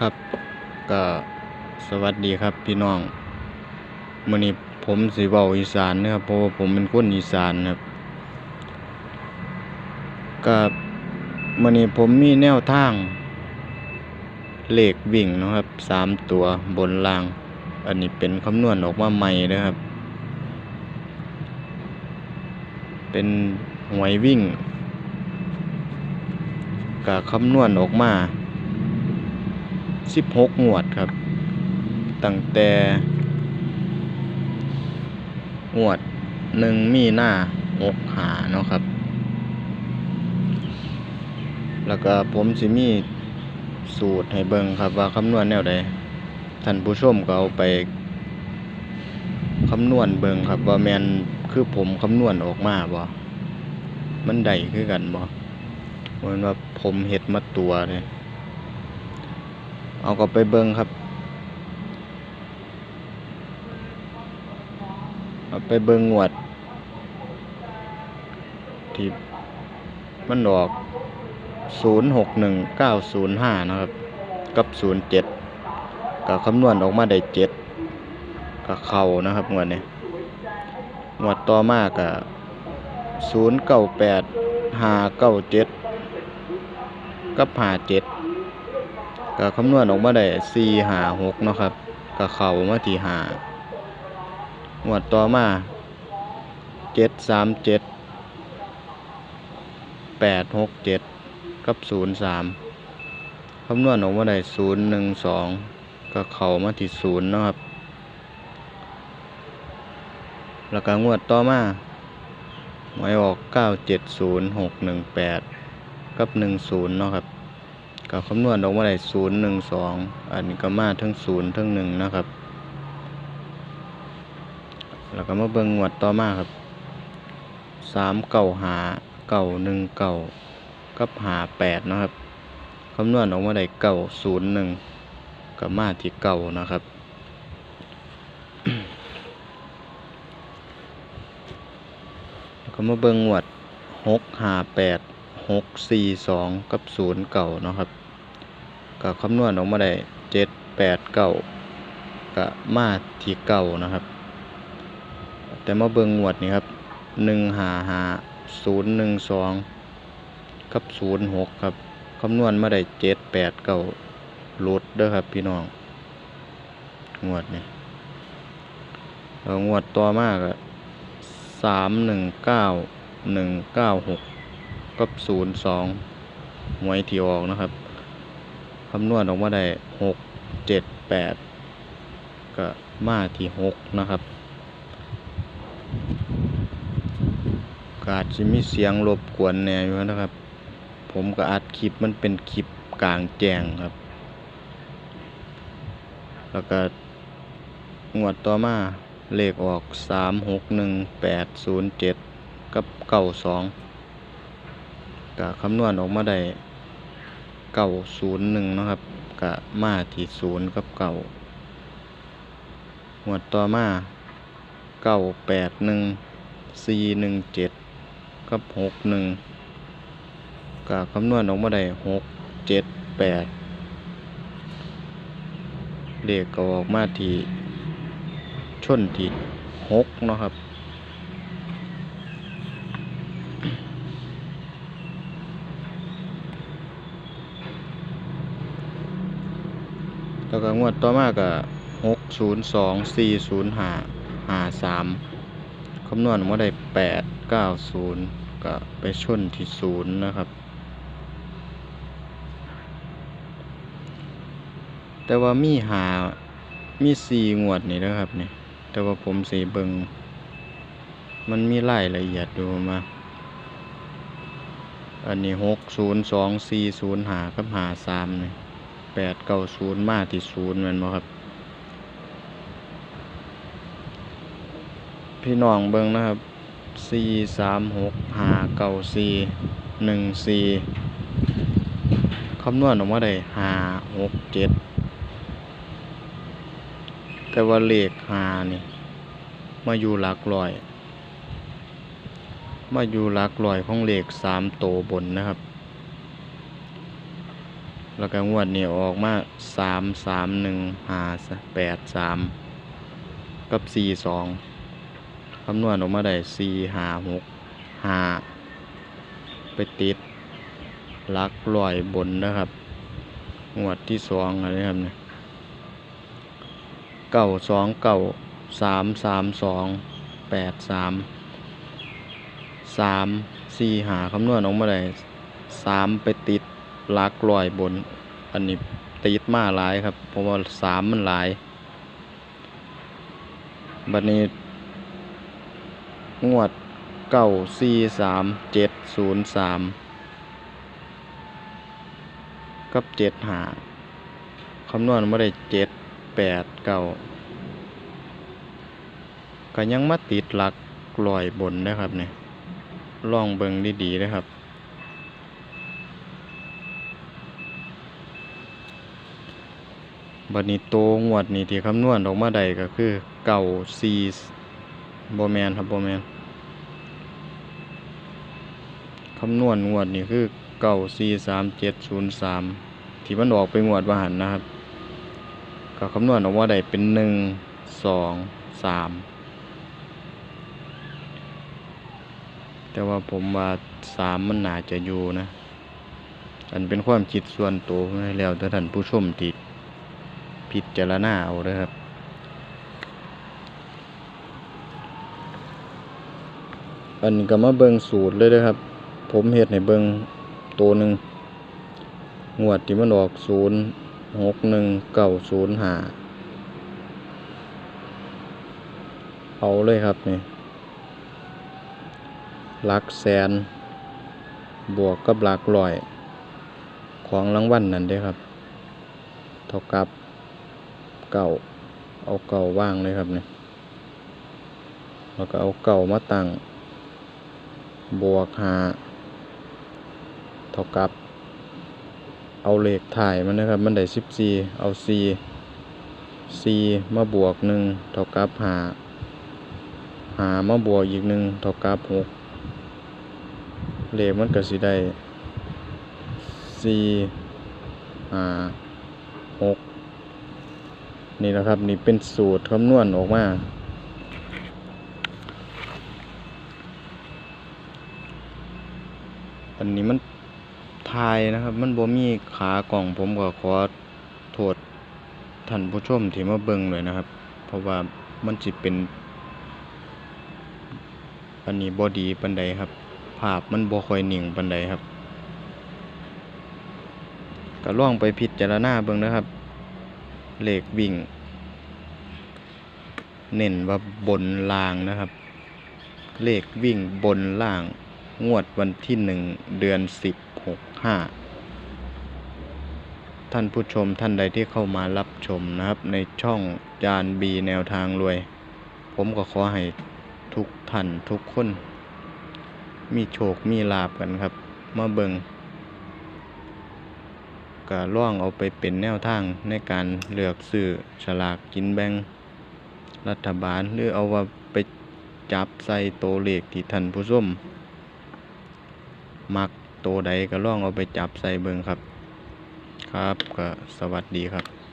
ครับก็สวัสดีครับพี่น้องมื้อนี้ผมสิเว้าอีสานนะครับเพราะว่าผมเป็นคนอีสานครับก็มื้อนี้ผมมีแนวทางเลขวิ่งนะครับสามตัวบนล่าง อันนี้เป็นคำนวณออกมาใหม่เด้อครับ เป็นหวยวิ่งก็คำนวณออกมา 16งวดครับ ตั้งแต่งวดหนึ่งมีหน้าหกหาเนาะครับ แล้วก็ผมสิมีสูตรให้เบิ่งครับว่าคำนวณแนวใดท่านผู้ชมก็เอาไปคำนวณเบิ่งครับว่าแมนคือผมคำนวณออกมาบ่มันได้คือกันบ่เหมือนว่าผมเฮ็ดมาตัวเลย เอาก็ไปเบิ่งครับ เอาไปเบิ่งงวด ที่มันออก 061905 นะครับ กับ 07ก็คำนวณออกมาได้ 7ก็เข้านะครับงวดนี้งวดต่อมาก็098 597 กับ 57 ก็คำนวณออกมาได้สี่หาหกเนาะครับก็เข้ามาที่หางวดต่อมาเจ็ดสามเจ็ดแปดหกเจ็ดกับศูนย์สามคำนวณออกมาได้ศูนย์หนึ่งสองก็เข้ามาที่ศูนย์เนาะครับ แล้วก็งวดต่อมาหวยออกเก้าเจ็ดศูนย์หกหนึ่งแปดกับหนึ่งศูนย์เนาะครับ ก็คำนวณออกมาได้ศูนย์หนึ่งสองอันนี้ก็มาทั้งศูนย์ทั้งหนึ่งนะครับ แล้วก็มาเบิ่งงวดต่อมาครับสามเก่าหาเก่าหนึ่งเก่ากับหาแปดนะครับคำนวณออกมาได้เก่าศูนย์หนึ่งก็มาที่เก่านะครับแล้วก็มาเบิ่งงวดหกหาแปด หกสี่สองกับศูนย์เก่าเนาะครับก็คำนวณออกมาได้เจ็ดแปดเก้าก็มาที่เก้านะครับ แต่มาเบิงงวดนี้ครับหนึ่งหาหาศูนย์หนึ่งสองกับศูนย์หกครับคำนวณมาได้เจ็ดแปดเก้าลดเด้อครับพี่น้องงวดนี้แล้วงวดต่อมาก็สามหนึ่งเก้าหนึ่งเก้าหก กับศูนย์สองหวยที่ออกนะครับ คำนวณออกมาได้หกเจ็ดแปดก็มาที่หกนะครับ กาจจะมีเสียงรบกวนแหน่อยู่นะครับ ผมก็อัดคลิปมันเป็นคลิปกลางแจ้งครับ แล้วก็งวดต่อมาเลขออกสามหกหนึ่งแปดศูนย์เจ็ดกับเก้าสองก็คำนวณออกมาได้เก้าศูนย์หนึ่งนะครับกะมาที่ศูนย์กับเก้าหมวดต่อมาเก้าแปดหนึ่งสี่หนึ่งเจ็ดกับหกหนึ่งกะคำนวณออกมาได้หกเจ็ดแปดเลขก็ออกมาที่ชนที่หกนะครับ แล้วก็งวดต่อมาก็หกศูนย์สองสี่ศูนย์ห้าห้าสามคำนวณมาได้แปดเก้าศูนย์ก็ไปชนที่ศูนย์นะครับ แต่ว่ามีหามีสี่งวดนี่นะครับเนี่ยแต่ว่าผมสีเบิงมันมีรายละเอียดดูมา อันนี้หกศูนย์สองสี่ศูนย์หากับหาสามเนี่ย แปดเก้าศูนย์มาที่ศูนย์แมันบ่ครับ พี่น้องเบิ่งนะครับสี่สามหกห้าเก้าสี่หนึ่งสี่คำนวณออกมาได้ห้าหกเจ็ดแต่ว่าเลขห้านี่มาอยู่หลักร้อย มาอยู่หลักร้อยของเลขสามโตบนนะครับ แล้วก็งวดนี้ออกมาสามสามหนึ่งหาแปดสามกับสี่สองคำนวณออกมาได้สี่หาหกหาไปติดลักลอยบนนะครับ งวดที่สองอะไรครับเนี่ยเก้าสองเก้าสามสามสองแปดสามสามสี่หาคำนวณออกมาได้สามไปติด ลักลอยบน อันนี้ติดมาหลายครับ เพราะว่าสามมันหลาย บัดนี้ งวดเก้าสี่สามเจ็ดศูนย์สามกับเจ็ดหาคำนวณไมาได้เจ็ดแปดเก้าก็ยังมาติดหลักลอยบนนะครับเนี่ยลองเบิ่งดีๆนะครับ บัดนี้โตงวดนี้ที่คำนวณออกมาได้ก็คือเก้าสี่บ่แมนครับบ่แมนคำนวณงวดนี้คือเก้าสี่สามเจ็ดศูนย์สามที่มันออกไปงวดว่าหันนะครับก็คำนวณออกมาได้เป็นหนึ่งสองสามแต่ว่าผมว่าสามมันน่าจะอยู่นะ อันเป็นความคิดส่วนตัวแล้วแต่ท่านผู้ชมติด พิจารณาเอาเด้อครับ อันก็มาเบิงสูตรเลยเด้อครับ ผมเฮ็ดให้เบิงตัวหนึ่งงวดที่มันออกศูนย์หกหนึ่งเก้าศูนย์ห้าเอาเลยครับนี่หลักแสน บวกกับหลักร้อย ของรางวัลนนั่นเด้ครับ เท่ากับ เก่า เอาเก่าว่างเลยครับเนี่ยแล้วก็เอาเก่ามาตั้ง บวกหาเท่ากับ เอาเลขถ่ายมันนะครับ มันได้สิบสี่เอาสี่สี่มาบวกหนึ่งเท่ากับหาหามาบวกอีกหนึ่งเท่ากับหกเลขมันก็สิได้สี่หาหก นี่นะครับ นี่เป็นสูตรคำนวณออกมา อันนี้มันทายนะครับ มันบ่มีขากล่องผมก็ขอโทษท่านผู้ชมที่มาเบิ่งเลยนะครับ เพราะว่ามันสิเป็น อันนี้บ่ดีปานใดครับ ภาพมันบ่ค่อยหนิ่งปานใดครับก็ล่องไปพิจารณาเบิ่งนะครับ เลขวิ่ง เน้นว่าบนล่างนะครับ เลขวิ่งบนล่าง งวดวันที่หนึ่งเดือนสิบหกห้าท่านผู้ชมท่านใดที่เข้ามารับชมนะครับ ในช่องจานบีแนวทางรวย ผมก็ขอให้ทุกท่านทุกคน มีโชคมีลาบกันครับ มาเบิง ก็ล่องเอาไปเป็นแนวทางในการเลือกซื้อฉลากกินแบ่งรัฐบาลหรือเอาว่าไปจับใส่โตเลขที่ท่านผู้ชมมักโตใดก็ล่องเอาไปจับใส่เบิงครับ ครับก็สวัสดีครับ